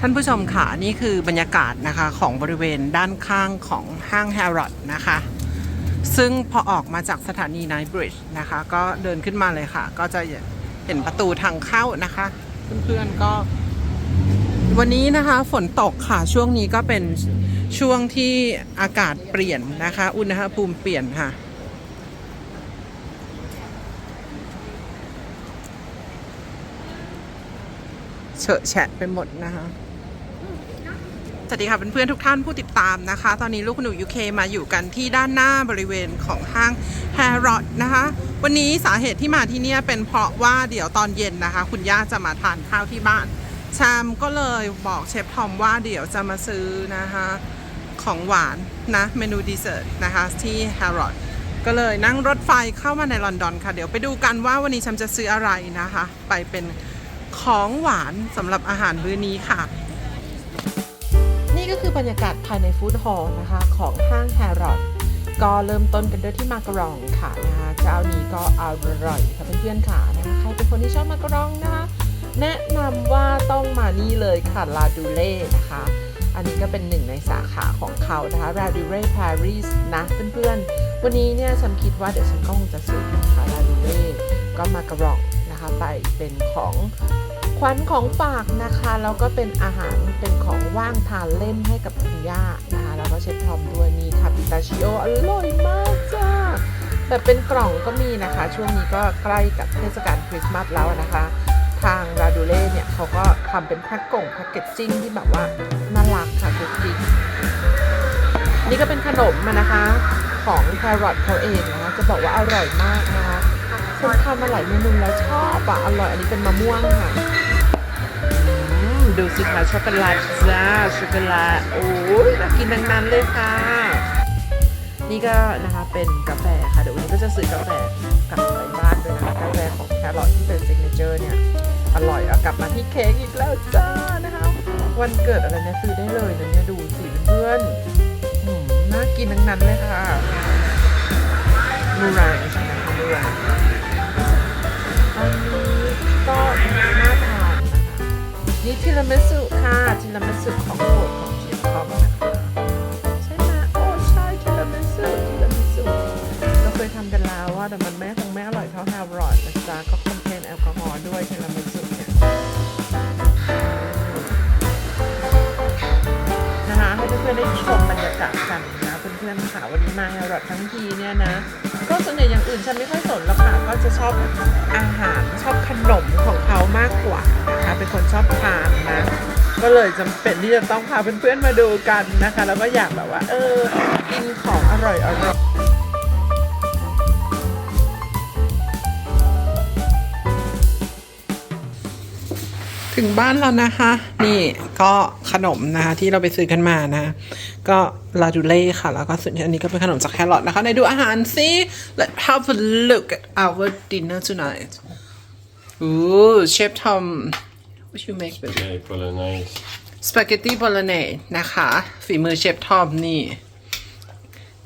ท่านผู้ชมค่ะนี่คือบรรยากาศนะคะของบริเวณด้านข้างของห้างแฮร์รอดนะคะ ซึ่งพอออกมาจากสถานีไนท์บริดจ์นะคะ ก็เดินขึ้นมาเลยค่ะ ก็จะเห็นประตูทางเข้านะคะ เพื่อนๆก็ วันนี้นะคะฝนตกค่ะช่วงนี้ก็เป็นช่วงที่อากาศเปลี่ยนนะคะ อุณหภูมิเปลี่ยนค่ะ อะแฉะไปหมดนะคะสวัสดีค่ะเพื่อนๆทุกท่านผู้ติดตามนะคะ ตอนนี้ลูกหนูยูเคมาอยู่กันที่ด้านหน้าบริเวณของห้างแฮร์รอดนะคะ วันนี้สาเหตุที่มาที่นี่เป็นเพราะว่าเดี๋ยวตอนเย็นนะคะ คุณย่าจะมาทานข้าวที่บ้าน ชามก็เลยบอกเชฟทอมว่าเดี๋ยวจะมาซื้อนะคะของหวานนะเมนูดีเซอร์ตนะคะที่แฮร์รอดก็เลยนั่งรถไฟเข้ามาในลอนดอนค่ะ เดี๋ยวไปดูกันว่าวันนี้ฉันจะซื้ออะไรนะคะ ไปเป็น ของหวานสำหรับอาหารมื้อนี้ค่ะ นี่ก็คือบรรยากาศภายในฟู้ดฮอลล์นะคะ ของห้างแฮร์รอดก็เริ่มต้นกันด้วยที่มากรองค่ะนะคะเจ้านี้ก็อร่อยค่ะเพื่อนๆค่ะนะคะใครเป็นคนที่ชอบมากรองนะคะแนะนำว่าต้องมานี่เลยค่ะลาดูเล่นะคะ อันนี้ก็เป็นหนึ่งในสาขาของเขานะคะ r a d u r e Paris นะเพื่อนๆ วันนี้เนี่ยฉันคิดว่าเดี๋ยวฉันก็คงจะซื้อนะคะ r a d u r e ก็มากระรอง ไปเป็นของขวัญของฝากนะคะแล้วก็เป็นอาหารเป็นของว่างทานเล่นให้กับคุณย่านะคะแล้วก็เชฟทอมด้วยนี่ค่ะปิตาชิโออร่อยมากจ้าแบบเป็นกล่องก็มีนะคะ ช่วงนี้ก็ใกล้กับเทศกาลคริสต์มาสแล้วนะคะ ทางราดูเล่เนี่ยเขาก็ทำเป็นแพ็คกล่องแพ็กเกจจิ้งที่แบบว่าน่ารักค่ะกุ๊กกิ๊กนี่ก็เป็นขนมมานะคะ ของแครอทเขาเองนะคะจะบอกว่าอร่อยมากนะคะ ฉันทำมาหลายเมนูแล้วชอบอะอร่อยอันนี้เป็นมะม่วงค่ะอืมดูสิคะช็อกโกแลตจ้าช็อกโกแลตโอ้ยน่ากินดังนั้นเลยค่ะ นี่ก็นะคะเป็นกาแฟค่ะเดี๋ยววันนี้ก็จะซื้อกาแฟกลับไปบ้านด้วยนะคะกาแฟของแครอทที่เป็นซิกเนเจอร์เนี่ยอร่อยเอากลับมาที่เค้กอีกแล้วจ้านะคะวันเกิดอะไรเนี่ยซื้อได้เลยนะเนี่ยดูสิเพื่อนๆอืมน่ากินทั้งนั้นเลยค่ะมูไรใช่ไหมคะมูรอั รามิสุของโปรดของเชฟทอมนะคะใช่ไหมโอ้ใช่ทีรามิสุทีรามิสุเราเคยทำกันแล้วว่าแต่มันไม่คงไม่อร่อยเท่าฮาร์รอดนะจ๊ะก็คอนเทนแอลกอฮอล์ด้วยทีรามิสุเนี่ยนะคะให้เพื่อนๆได้ชมบรรยากาศกันนะเพื่อนๆค่ะวันนี้มาฮาร์รอดทั้งทีเนี่ยนะก็ส่วนใหญ่อย่างอื่นฉันไม่ค่อยสนหรอกค่ะก็จะชอบอาหารชอบขนมของเขามากกว่านะคะเป็นคนชอบทานนะ ก็เลยจำเป็นที่จะต้องพาเพื่อนๆมาดูกันนะคะ แล้วก็อยากแบบว่า เออกินของอร่อยอร่อยถึงบ้านแล้วนะคะ นี่ก็ขนมนะคะที่เราไปซื้อกันมานะ ก็ลาดูเล่ค่ะ แล้วก็ส่วนอันนี้ก็เป็นขนมจากแครอทนะคะในดูอาหารสิ let's have a look at our dinner tonight Ooh Chef Tom what you make baby Okay, bolognese. สปาเกตตี้บอลเนสนะคะ ฝีมือเชฟทอมนี่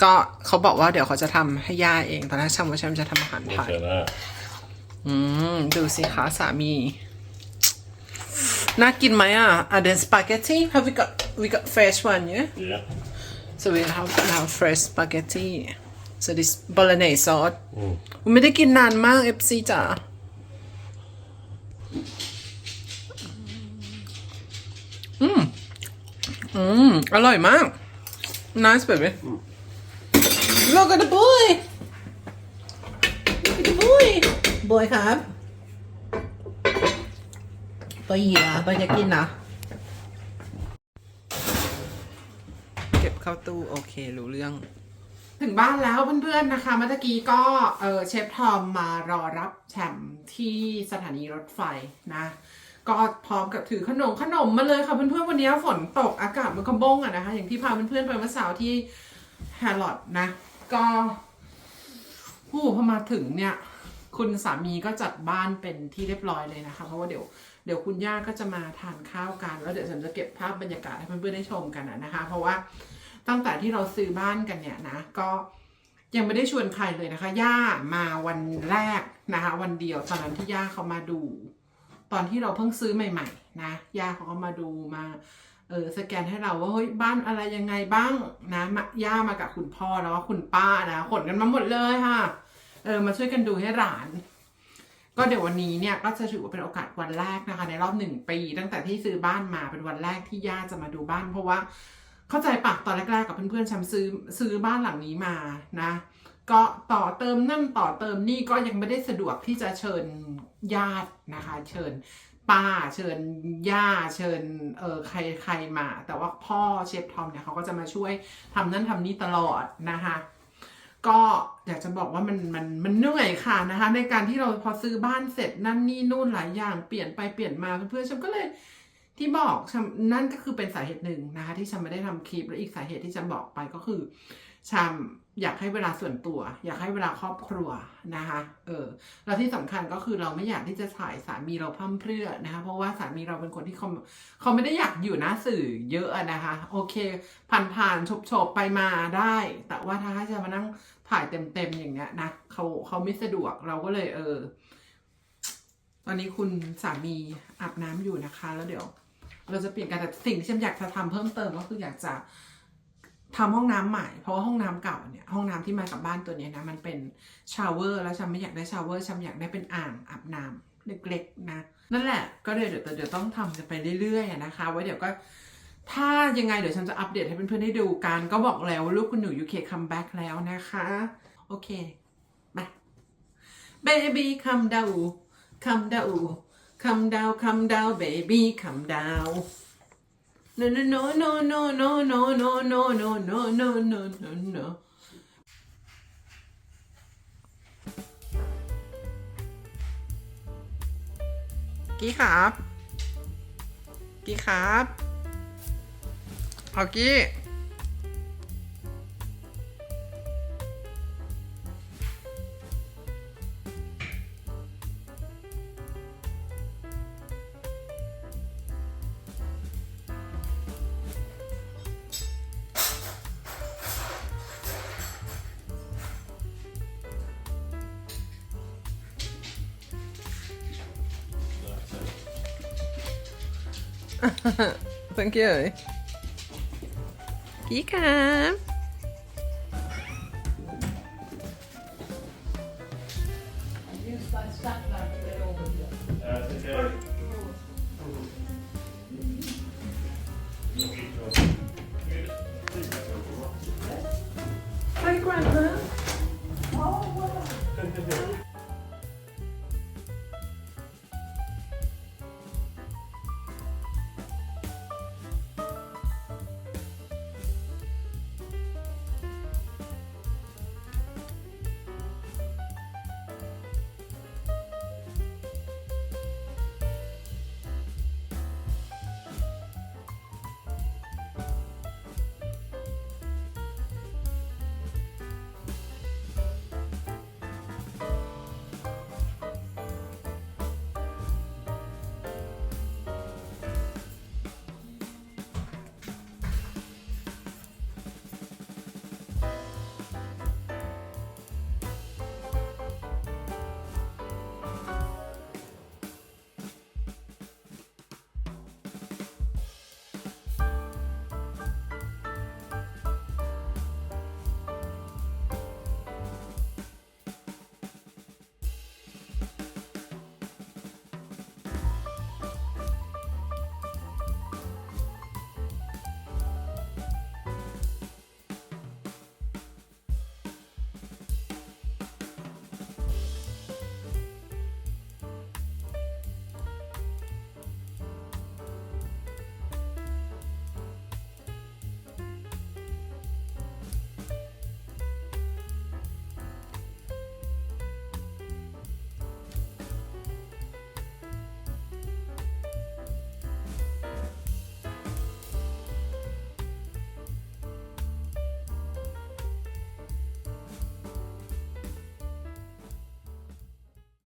ก็เขาบอกว่าเดี๋ยวเขาจะทำให้ย่าเองตอนแรกชำว่าชำจะทำอาหารไท Look ย at that. อืม ดูสิคะสามี น่ากินไหมอะอะ then spaghetti have we got we got fresh one yeah Yeah. so we have now fresh spaghetti so this bolognese sauce อืม ไม่ได้กินนานมาก FC จ๋า อืม อร่อยมาก nice baby look at the boy look at the boy boy ครับไปหยีนะไปจะกินนะเก็บเข้าตู้โอเครู้เรื่อง ถึงบ้านแล้วเพื่อนๆนะคะเมื่อตะกี้ก็เออเชฟทอมมารอรับแชมป์ที่สถานีรถไฟนะ ก็พร้อมกับถือขนมขนมมาเลยค่ะเพื่อนๆวันนี้ฝนตกอากาศมันก็บ้งอะนะคะ อย่างที่พาเพื่อนๆไปเมื่อเช้าที่แฮร์ลอดนะ ก็ผู้พอมาถึงเนี่ย คุณสามีก็จัดบ้านเป็นที่เรียบร้อยเลยนะคะ เพราะว่าเดี๋ยวเดี๋ยวคุณย่าก็จะมาทานข้าวกัน แล้วเดี๋ยวฉันจะเก็บภาพบรรยากาศให้เพื่อนๆได้ชมกันอะนะคะ เพราะว่าตั้งแต่ที่เราซื้อบ้านกันเนี่ยนะ ก็ยังไม่ได้ชวนใครเลยนะคะ ย่ามาวันแรกนะคะ วันเดียวตอนนั้นที่ย่าเขามาดู ตอนที่เราเพิ่งซื้อใหม่ๆนะย่าเขาก็มาดูมาเออสแกนให้เราว่าเฮ้ยบ้านอะไรยังไงบ้างนะมาย่ามากับคุณพ่อแล้วก็คุณป้านะขนกันมาหมดเลยค่ะเออมาช่วยกันดูให้หลาน ก็เดี๋ยววันนี้เนี่ยก็จะถือว่าเป็นโอกาสวันแรกนะคะ ในรอบหนึ่งปี ตั้งแต่ที่ซื้อบ้านมาเป็นวันแรกที่ย่าจะมาดูบ้าน เพราะว่าเข้าใจปะตอนแรกๆกับเพื่อนๆฉันซื้อซื้อบ้านหลังนี้มานะ ก็ต่อเติมนั่นต่อเติมนี่ก็ยังไม่ได้สะดวกที่จะเชิญญาตินะคะ เชิญป้าเชิญย่าเชิญเออใครใครมา แต่ว่าพ่อเชฟทอมเนี่ยเขาก็จะมาช่วยทำนั่นทำนี่ตลอดนะคะก็อยากจะบอกว่ามันมันมันเหนื่อยค่ะนะคะ ในการที่เราพอซื้อบ้านเสร็จนั่นนี่นู่นหลายอย่างเปลี่ยนไปเปลี่ยนมาเพื่อนๆฉันก็เลยที่บอกนั่นก็คือเป็นสาเหตุหนึ่งนะคะ ที่ฉันไม่ได้ทำคลิปและอีกสาเหตุที่ฉันบอกไปก็คือฉัน อยากให้เวลาส่วนตัว อยากให้เวลาครอบครัวนะคะเออแล้วที่สำคัญก็คือเราไม่อยากที่จะถ่ายสามีเราพร่ำเพรื่อนะคะเพราะว่าสามีเราเป็นคนที่เขาเขาไม่ได้อยากอยู่หน้าสื่อเยอะนะคะโอเค ผ่านผ่านๆโฉบๆไปมาได้ แต่ว่าถ้าจะมานั่งถ่ายเต็มๆอย่างเงี้ยนะเขาเขาไม่สะดวกเราก็เลยเออ ตอนนี้คุณสามีอาบน้ำอยู่นะคะ แล้วเดี๋ยว เราจะเปลี่ยนกันแต่สิ่งที่ฉันอยากจะทำเพิ่มเติมก็คืออยากจะ ทำห้องน้ำใหม่ เพราะว่าห้องน้ำเก่าเนี่ยห้องน้ำที่มากับบ้านตัวนี้นะมันเป็นชาวเวอร์แล้วฉันไม่อยากได้ชาวเวอร์ฉันอยากได้เป็นอ่างอาบน้ำเล็กๆนะนั่นแหละก็เดี๋ยวเดี๋ยวต้องทำกันไปเรื่อยๆนะคะไว้เดี๋ยวก็ถ้ายังไงเดี๋ยวฉันจะอัปเดตให้เพื่อนๆได้ดูกัน ก็บอกแล้วว่าลูกคุณหนูยูเคคัมแบ็กแล้วนะคะ โอเคไป baby come down come down come down come down baby come down no no no no no no no no no no no no no no no กี้ครับ กี้ครับเอากี้ Thank you. You can. Hi, Grandma. Oh, wow.